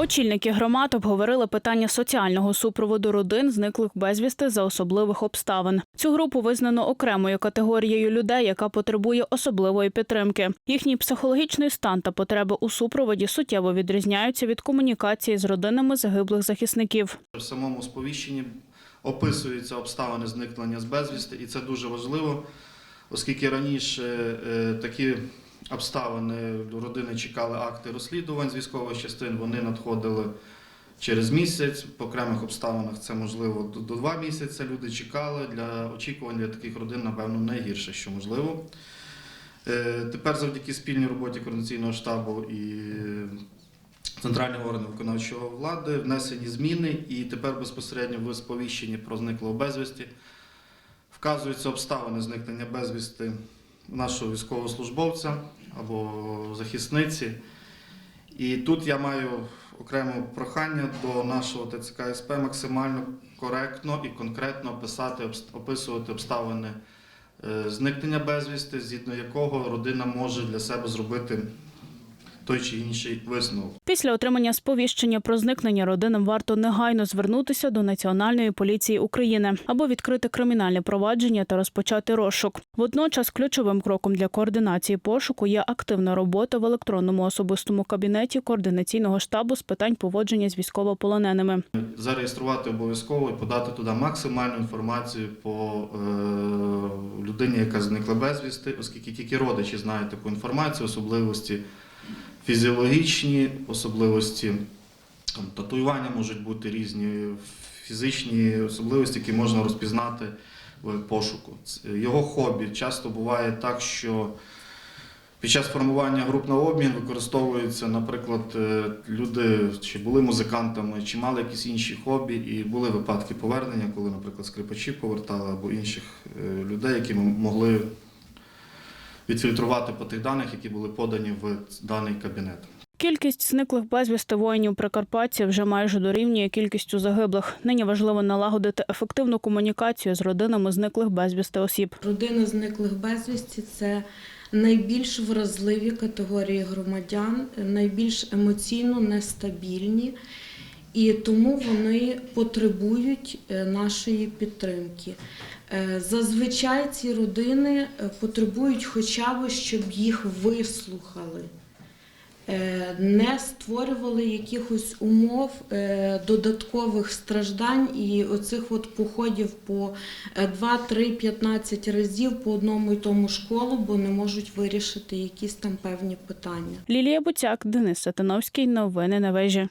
Очільники громад обговорили питання соціального супроводу родин, зниклих безвісти за особливих обставин. Цю групу визнано окремою категорією людей, яка потребує особливої підтримки. Їхній психологічний стан та потреби у супроводі суттєво відрізняються від комунікації з родинами загиблих захисників. В самому сповіщенні описуються обставини зникнення з безвісти, і це дуже важливо, оскільки раніше е, такі обставини родини чекали акти розслідувань з військових частин, вони надходили через місяць. По окремих обставинах це можливо до, два місяці. Люди чекали для очікувань для таких родин, напевно, найгірше, що можливо. Е, Тепер завдяки спільній роботі координаційного штабу і центрального органу виконавчої влади внесені зміни, і тепер безпосередньо в сповіщенні про зниклого безвісті вказуються обставини зникнення безвісти нашого військовослужбовця або захисниці. І тут я маю окреме прохання до нашого ТЦК СП максимально коректно і конкретно описати, описувати обставини е, зникнення безвісти, згідно якого родина може для себе зробити той чи інший висновок. Після отримання сповіщення про зникнення родинам варто негайно звернутися до Національної поліції України або відкрити кримінальне провадження та розпочати розшук. Водночас ключовим кроком для координації пошуку є активна робота в електронному особистому кабінеті координаційного штабу з питань поводження з військовополоненими. Зареєструвати обов'язково і подати туди максимальну інформацію по е, людині, яка зникла безвісти, оскільки тільки родичі знають таку інформацію, особливості фізіологічні, особливості татуювання можуть бути різні, фізичні особливості, які можна розпізнати в пошуку. Його хобі часто буває так, що під час формування груп на обмін використовуються, наприклад, е, люди чи були музикантами, чи мали якісь інші хобі, і були випадки повернення, коли, наприклад, скрипачі повертали або інших е, людей, які могли відфільтрувати по тих даних, які були подані в даний кабінет. Кількість зниклих безвісти воїнів Прикарпаття вже майже дорівнює кількістю загиблих. Нині важливо налагодити ефективну комунікацію з родинами зниклих безвісти осіб. Родини зниклих безвісті це найбільш вразливі категорії громадян, найбільш емоційно нестабільні, і тому вони потребують е, нашої підтримки. Е, Зазвичай ці родини е, потребують хоча б, щоб їх вислухали. Не створювали якихось умов додаткових страждань і оцих от походів по 2, 3, 15 разів по одному і тому школу, бо не можуть вирішити якісь там певні питання. Лілія Буцяк, Денис Сатановський. Новини на вежі.